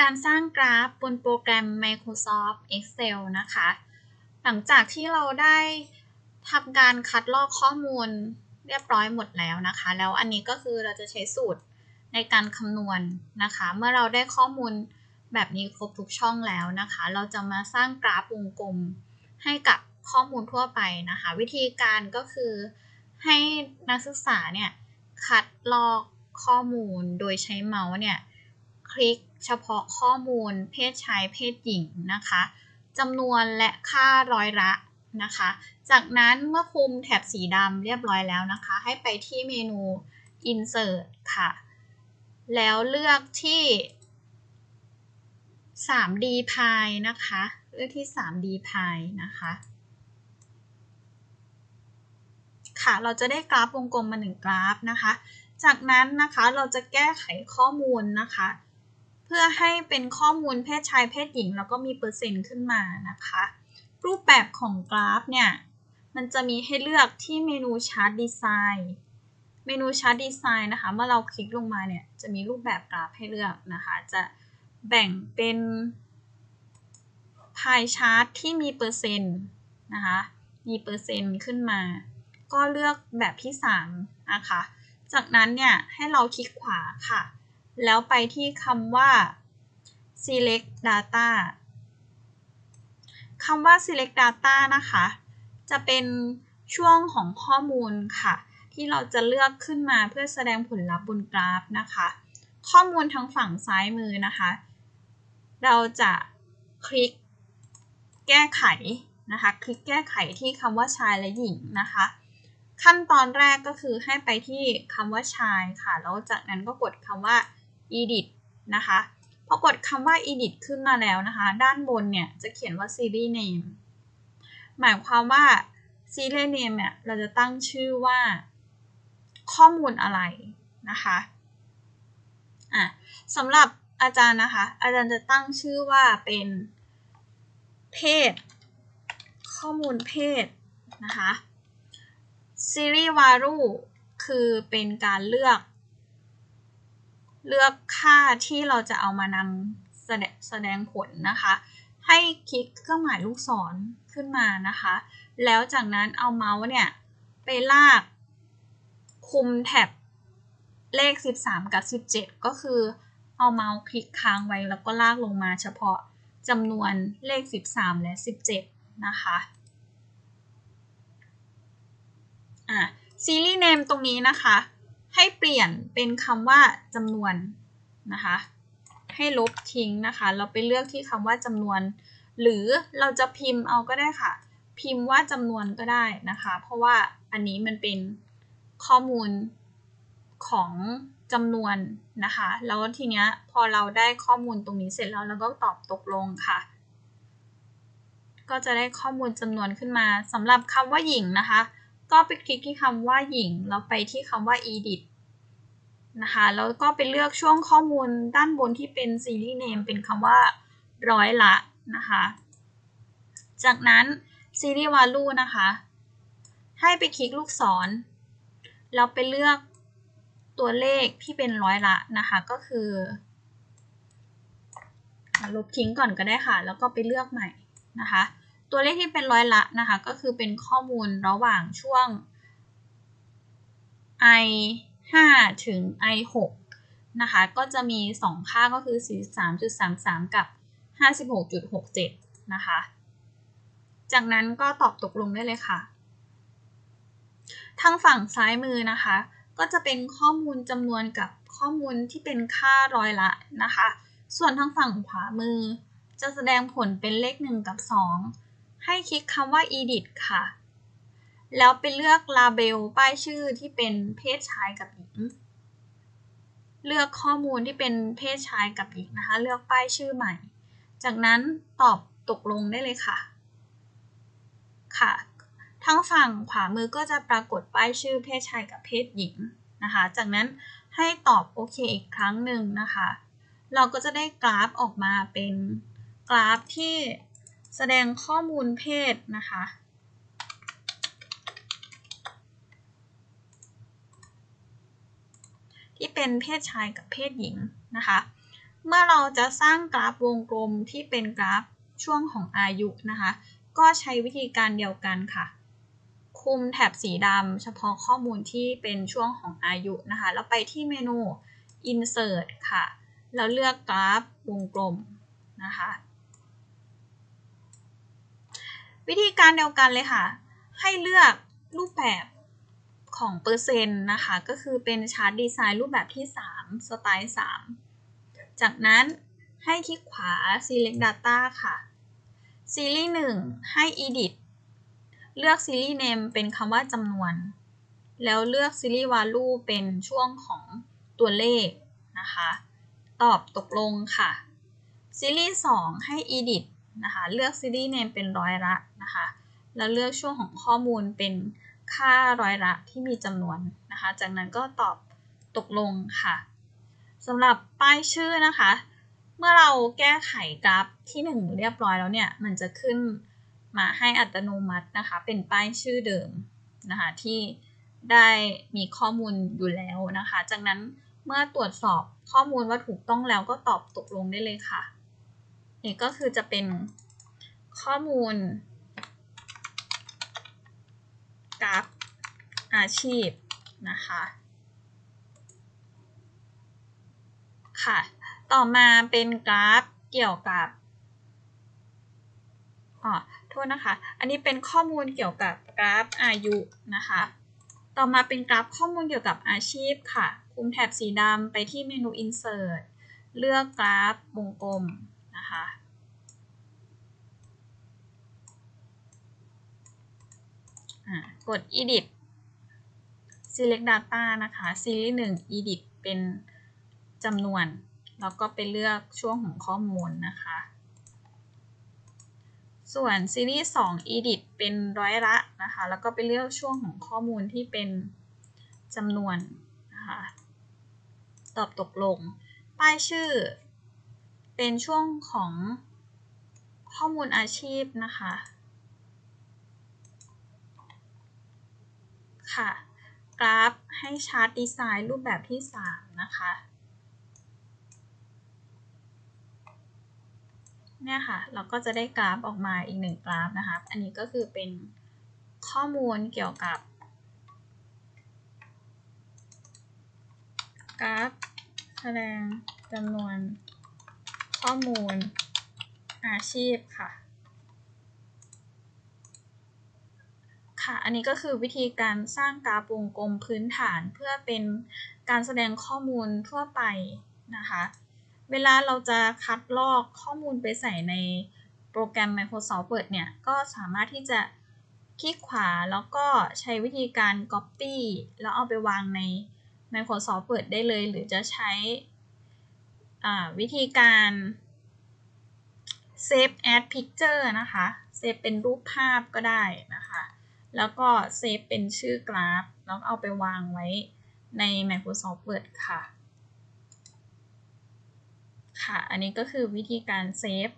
การสร้างกราฟบนโปรแกรม Microsoft Excel นะคะ หลังจากที่เราได้ทำการคัดลอกข้อมูลเรียบร้อยหมดแล้วนะคะ แล้วอันนี้ก็คือเราจะใช้สูตรในการคำนวณนะคะ เมื่อเราได้ข้อมูลแบบนี้ครบทุกช่องแล้วนะคะ เราจะมาสร้างกราฟวงกลมให้กับข้อมูลทั่วไปนะคะ วิธีการก็คือให้นักศึกษาเนี่ยคัดลอกข้อมูลโดยใช้เมาส์เนี่ย คลิกเฉพาะข้อมูลเพศชายเพศหญิงนะคะจำนวนและค่าร้อยละนะคะ จากนั้นเมื่อคุมแถบสีดำเรียบร้อยแล้วนะคะ ให้ไปที่เมนู insert ค่ะ แล้วเลือกที่ 3D pie นะคะ เลือกที่ 3D pie นะคะ ค่ะ เราจะได้กราฟวงกลมมาหนึ่งกราฟนะคะ จากนั้นนะคะเราจะแก้ไขข้อมูลนะคะ พื่อให้เป็นข้อมูลเพศชายเพศหญิง แล้วก็มีเปอร์เซ็นต์ขึ้นมานะคะ รูปแบบของกราฟเนี่ย มันจะมีให้เลือกที่เมนูชาร์ตดีไซน์เมนูชาร์ตดีไซน์นะคะ เมื่อเราคลิกลงมาเนี่ย จะมีรูปแบบกราฟให้เลือกนะคะ จะแบ่งเป็นพายชาร์ตที่มีเปอร์เซ็นต์นะคะ มีเปอร์เซ็นต์ขึ้นมา ก็เลือกแบบที่ 3 นะคะ จากนั้นเนี่ยให้เราคลิกขวาค่ะ แล้วไปที่คำว่า select data คำว่า select data นะคะ จะเป็นช่วงของข้อมูลค่ะ ที่เราจะเลือกขึ้นมาเพื่อแสดงผลลัพธ์บนกราฟนะคะ ข้อมูลทางฝั่งซ้ายมือนะคะ เราจะคลิกแก้ไขนะคะ คลิกแก้ไขที่คำว่าชายและหญิงนะคะ ขั้นตอนแรกก็คือให้ไปที่คำว่าชายค่ะ แล้วจากนั้นก็กดคำว่า edit นะคะพอกดคำว่า edit ขึ้นมาแล้วนะคะ ด้านบนเนี่ยจะเขียนว่า series name หมายความว่า series name เนี่ยเราจะตั้งชื่อว่าข้อมูลอะไรนะคะอะสำหรับอาจารย์นะคะ อาจารย์จะตั้งชื่อว่าเป็นเพศ ข้อมูลเพศนะคะ series value คือเป็นการเลือก เลือกค่าที่เราจะเอามานำแสดแสดงผลนะคะ ให้คลิกเครื่องหมายลูกศรขึ้นมานะคะ แล้วจากนั้นเอาเมาส์เนี่ย ไปลาก คุมแท็บเลข 13 กับ 17 ก็คือเอาเมาส์คลิกค้างไว้แล้วก็ลากลงมาเฉพาะจำนวนเลข 13 และ 17 นะคะอะซีรีส์เนมตรงนี้นะคะ ให้เปลี่ยนเป็นคำว่าจำนวนนะคะ ให้ลบทิ้งนะคะ เราไปเลือกที่คำว่าจำนวน หรือเราจะพิมพ์เอาก็ได้ค่ะ พิมพ์ว่าจำนวนก็ได้นะคะ เพราะว่าอันนี้มันเป็นข้อมูลของจำนวนนะคะ แล้วทีเนี้ยพอเราได้ข้อมูลตรงนี้เสร็จแล้วเราก็ตอบตกลงค่ะ ก็จะได้ข้อมูลจำนวนขึ้นมาสำหรับคำว่าหญิงนะคะ ก็ไปคลิกที่คำว่าหญิงแล้วไปที่คำว่า edit นะคะแล้วก็ไปเลือกช่วงข้อมูลด้านบนที่เป็น series name เป็นคำว่าร้อยละนะคะ จากนั้น series value นะคะ ให้ไปคลิกลูกศร แล้วไปเลือกตัวเลขที่เป็นร้อยละนะคะก็คือลบทิ้งก่อนก็ได้ค่ะ แล้วก็ไปเลือกใหม่นะคะ ตัวเลขที่เป็นร้อยละนะคะ ก็คือเป็นข้อมูลระหว่างช่วง i 5ถึง i 6นะคะ ก็จะมี 2 ค่าก็คือ 43.33 กับ 56.67 นะคะ จากนั้นก็ตอบตกลงได้เลยค่ะ ทางฝั่งซ้ายมือนะคะ ก็จะเป็นข้อมูลจำนวนกับข้อมูลที่เป็นค่าร้อยละนะคะ ส่วนทางฝั่งขวามือจะแสดงผลเป็นเลข 1 กับ 2 ให้คลิกคำว่า edit ค่ะ แล้วไปเลือก label ป้ายชื่อที่เป็นเพศชายกับหญิง เลือกข้อมูลที่เป็นเพศชายกับหญิงนะคะ เลือกป้ายชื่อใหม่ จากนั้นตอบตกลงได้เลยค่ะ ค่ะทั้งฝั่งขวามือก็จะปรากฏป้ายชื่อเพศชายกับเพศหญิงนะคะ จากนั้นให้ตอบโอเคอีกครั้งหนึ่งนะคะ เราก็จะได้กราฟออกมาเป็นกราฟที่ แสดงข้อมูลเพศนะคะ ที่เป็นเพศชายกับเพศหญิงนะคะ เมื่อเราจะสร้างกราฟวงกลมที่เป็นกราฟช่วงของอายุนะคะ ก็ใช้วิธีการเดียวกันค่ะ คุมแถบสีดำเฉพาะข้อมูลที่เป็นช่วงของอายุนะคะ แล้วไปที่เมนู insert ค่ะ แล้วเลือกกราฟวงกลมนะคะ วิธีการเดียวกันเลยค่ะ ให้เลือกรูปแบบของเปอร์เซ็นต์นะคะ ก็คือเป็นชาร์ตดีไซน์รูปแบบที่ 3 สไตล์ 3 จากนั้นให้คลิกขวา select data ค่ะ ซีรีส์ 1 ให้ edit เลือกซีรีส์ name เป็นคำว่าจำนวน แล้วเลือกซีรีส์ value เป็นช่วงของตัวเลขนะคะ ตอบตกลงค่ะ ซีรีส์ 2 ให้ edit นะคะ เลือกซีรีส์ name เป็นร้อยละนะคะ แล้วเลือกช่วงของข้อมูลเป็นค่าร้อยละที่มีจำนวนนะคะ จากนั้นก็ตอบตกลงค่ะสำหรับป้ายชื่อนะคะ เมื่อเราแก้ไขกราฟที่ 1 เรียบร้อยแล้วเนี่ย มันจะขึ้นมาให้อัตโนมัตินะคะ เป็นป้ายชื่อเดิมนะคะที่ได้มีข้อมูลอยู่แล้วนะคะ จากนั้นเมื่อตรวจสอบข้อมูลว่าถูกต้องแล้วก็ตอบตกลงได้เลยค่ะ นี่ก็คือจะเป็นข้อมูลกราฟอาชีพนะคะ ค่ะ ต่อมาเป็นกราฟเกี่ยวกับอ๋อโทษนะคะ อันนี้เป็นข้อมูลเกี่ยวกับกราฟอายุนะคะ ต่อมาเป็นกราฟข้อมูลเกี่ยวกับอาชีพค่ะ คุมแถบสีดำไปที่เมนู insert เลือกกราฟวงกลม นะคะ กด edit select data นะคะซีรีส์1 edit เป็นจำนวน แล้วก็ไปเลือกช่วงของข้อมูลนะคะ ส่วนซีรีส์2 edit เป็นร้อยละนะคะ แล้วก็ไปเลือกช่วงของข้อมูลที่เป็นจำนวนนะคะ ตอบตกลง ป้ายชื่อ เป็นช่วงของข้อมูลอาชีพนะคะ ค่ะ กราฟให้ชาร์ตดีไซน์รูปแบบที่ 3 นะคะ เนี่ยค่ะ เราก็จะได้กราฟออกมาอีกหนึ่งกราฟนะคะ อันนี้ก็คือเป็นข้อมูลเกี่ยวกับ กราฟแสดงจำนวน ข้อมูลอาชีพค่ะ ค่ะ อันนี้ก็คือวิธีการสร้างกราฟวงกลมพื้นฐานเพื่อเป็นการแสดงข้อมูลทั่วไปนะคะ เวลาเราจะคัดลอกข้อมูลไปใส่ในโปรแกรม Microsoft Word เนี่ย ก็สามารถที่จะคลิกขวาแล้วก็ใช้วิธีการ Copy แล้วเอาไปวางใน Microsoft Word ได้เลย หรือจะใช้ วิธีการ Save as Picture นะคะเซฟเป็นรูปภาพก็ได้นะคะ แล้วก็เซฟเป็นชื่อกราฟ แล้วเอาไปวางไว้ใน Microsoft Word ค่ะ ค่ะ อันนี้ก็คือวิธีการเซฟ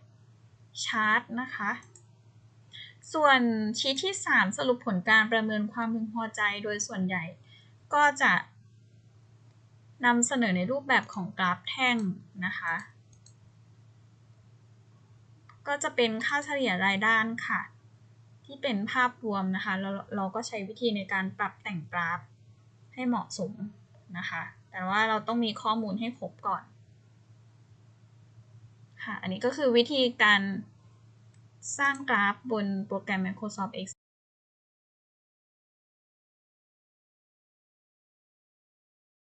ชาร์ตนะคะ ส่วนชีทที่ 3 สรุปผลการประเมินความพึงพอใจโดยส่วนใหญ่ ก็จะ นำเสนอในรูปแบบของกราฟแท่งนะคะ ก็จะเป็นค่าเฉลี่ยรายด้านค่ะ ที่เป็นภาพรวมนะคะเราเราก็ใช้วิธีในการปรับแต่งกราฟให้เหมาะสมนะคะ แต่ว่าเราต้องมีข้อมูลให้ครบก่อนค่ะ อันนี้ก็คือวิธีการสร้างกราฟบนโปรแกรม Microsoft Excel